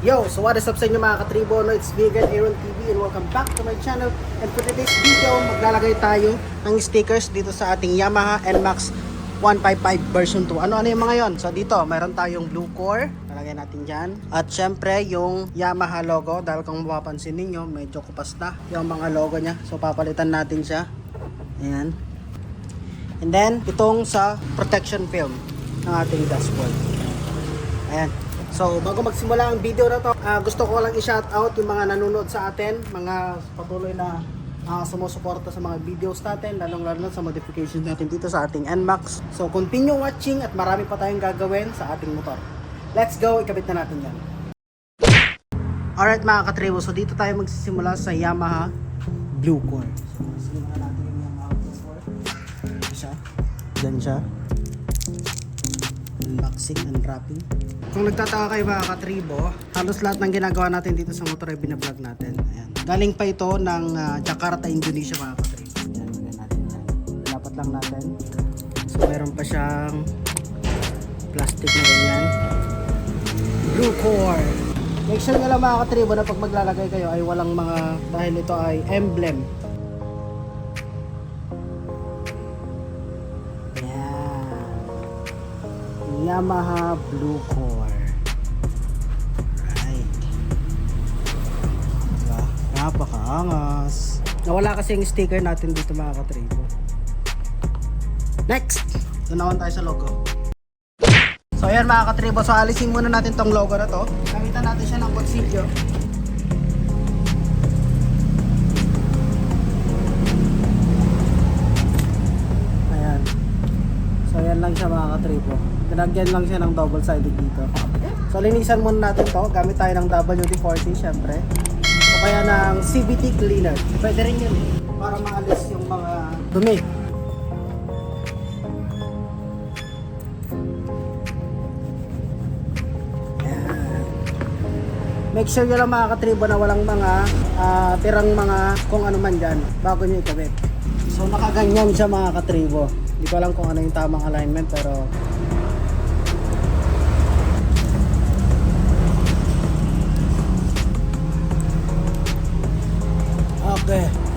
Yo, so what is up sa inyo mga katribo? No, it's Vegan Aaron TV and welcome back to my channel. And for today's video, maglalagay tayo ng stickers dito sa ating Yamaha NMAX 155 version 2. Ano-ano yung mga yon? So dito, mayroon tayong blue core. Lalagay natin dyan. At syempre, yung Yamaha logo. Dahil kung mapapansin ninyo, medyo kupas na yung mga logo niya. So papalitan natin siya. Ayan. And then, itong sa protection film ng ating dashboard. Ayan. So, bago magsimula ang video na to, ah, gusto ko lang i-shout out yung mga nanonood sa atin, mga patuloy na ah, sumusuporta sa mga videos natin, lalong lalo sa modifications natin dito sa ating NMAX. So, continue watching at marami pa tayong gagawin sa ating motor. Let's go, ikabit na natin yan. Alright mga katribo, so dito tayo magsisimula sa Yamaha Blue Core. So, simulan natin yung Yamaha Blue Core. Ito siya. Yan siya. Unboxing and wrapping. Kung nagtataka kayo mga katribo, halos lahat ng ginagawa natin dito sa motor ay binablog natin. Ayan. Galing pa ito ng ah, Jakarta, Indonesia mga katribo. Ayan, natin yan. Dapat lang natin. So meron pa siyang plastic na ganyan. Blue core. Make sure nyo lang mga katribo na pag maglalagay kayo ay walang mga, dahil ito ay emblem. Yamaha Blue Core. Right. Diba? Napakaangas. Nawala kasi yung sticker natin dito mga katribo. Next! So naman tayo sa logo. So ayan mga katribo, so alisin muna natin tong logo na to. Gamitan natin siya ng kutsilyo. So ayan lang siya mga katribo. Pinagyan lang siya ng double sided dito. So linisan muna natin to. Gamit tayo ng WD-40 syempre. O kaya ng CVT cleaner. Pwede rin yun. Para maalis yung mga dumi. Make sure nyo lang mga katribo na walang mga ah, tirang mga kung ano man dyan bago nyo ikabit. So nakaganyan siya mga katribo. Hindi ko alam kung ano yung tamang alignment pero Okay.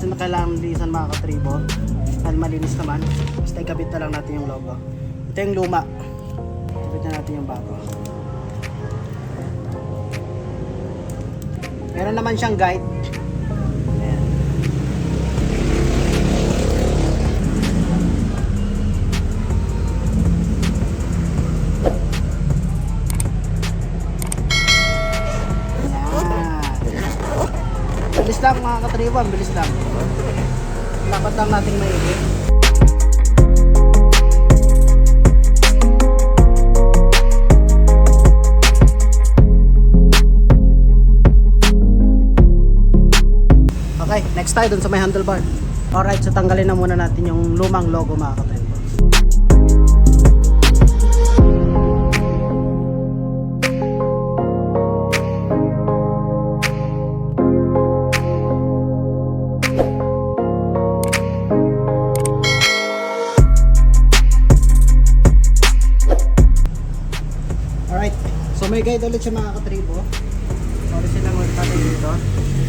Natin na kailangan linisan mga katribo. Dahil malinis naman. Basta ikabit na lang natin yung logo. Ito yung luma. Ikabit na natin yung bago. Meron naman siyang guide. 3-1, bilis lang. Lakad lang natin maigi. Okay, next tayo dun sa may handlebar. Alright, so tanggalin na muna natin yung lumang logo mga kapatid. May guide ulit siya mga katribo. Sorry ulit natin dito.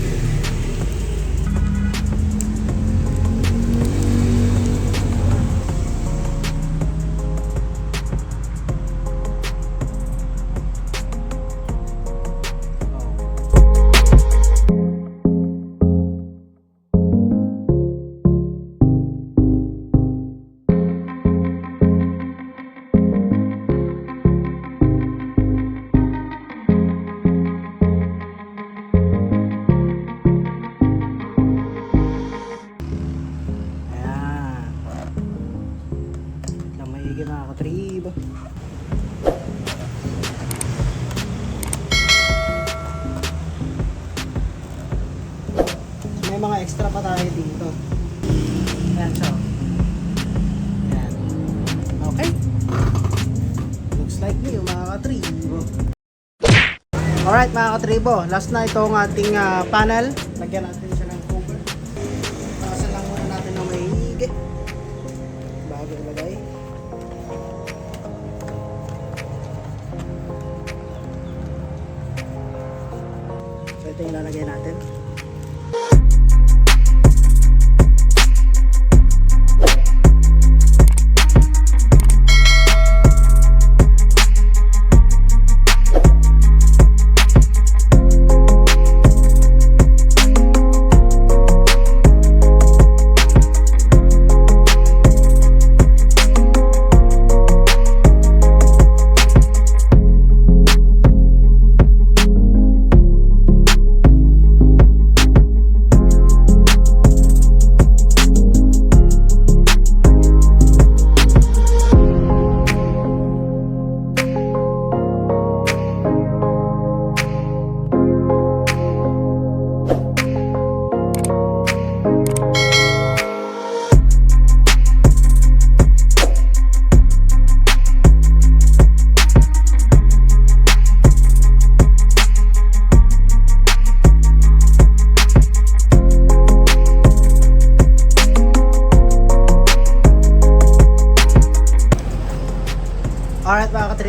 Mga extra pa tayo dito. Ayan siya. Ayan. Okay. Looks like new mga katribo. Alright mga katribo, last na itong ating ah, panel. Lagyan natin siya ng cover. Parasan lang muna natin ng maigi. Bago ilagay. So ito yung lalagay natin.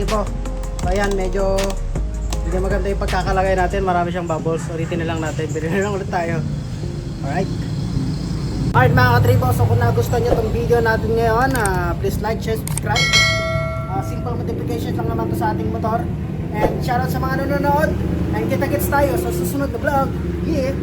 Katribo. So ayan, medyo hindi maganda yung pagkakalagay natin. Marami siyang bubbles. Ulitin na lang natin. Bili na lang ulit tayo. Alright. Alright mga katribo. So kung nagustuhan nyo itong video natin ngayon, ah, please like, share, subscribe. Ah, simple modifications lang naman to sa ating motor. And shoutout sa mga nanonood. And kita-kits tayo sa susunod na vlog. Yeah!